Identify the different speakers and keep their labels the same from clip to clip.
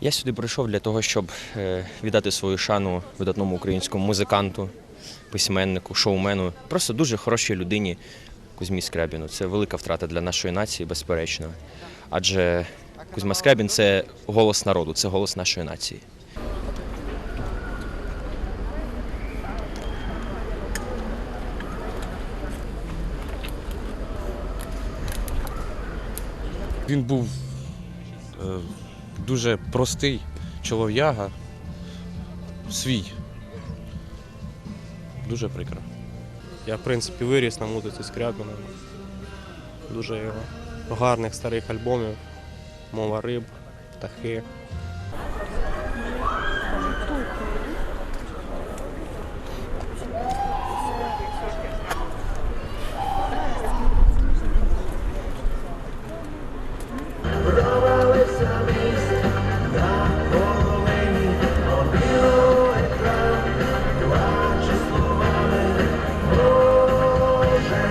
Speaker 1: Я сюди прийшов для того, щоб е, віддати свою шану видатному українському музиканту, письменнику, шоумену, просто дуже хорошій людині Кузьмі Скрябіну. Це велика втрата для нашої нації, безперечно. Адже Кузьма Скрябін це голос народу, це голос нашої нації.
Speaker 2: Він був е, дуже простий чолов'яга, свій. Дуже прикро.
Speaker 3: Я, в принципі, виріс на музиці Скрябіна. Дуже гарних старих альбомів. Мова риб, птахи.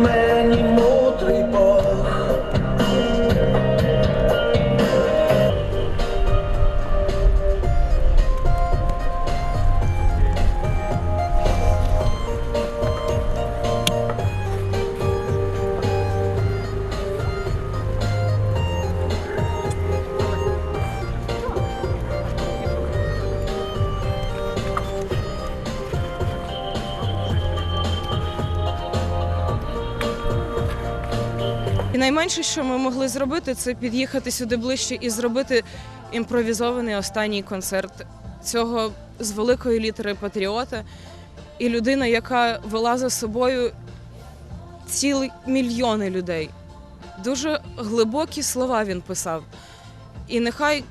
Speaker 4: man.
Speaker 5: І найменше, що ми могли зробити, це під'їхати сюди ближче і зробити імпровізований останній концерт цього з великої літери патріота. І людина, яка вела за собою цілі мільйони людей. Дуже глибокі слова він писав. І нехай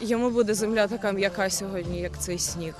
Speaker 5: йому буде земля така м'яка сьогодні, як цей сніг.